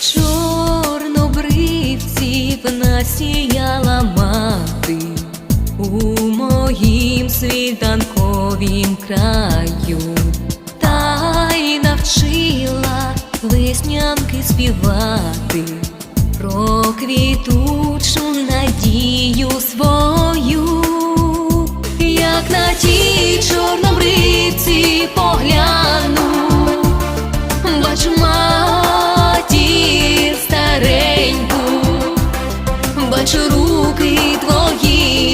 Чорнобривців насіяла мати у моїм світанковім краю, та й навчила веснянки співати про квітучу надію свою, як на ті чорнобривці погляну, бачу, бачу руки твої.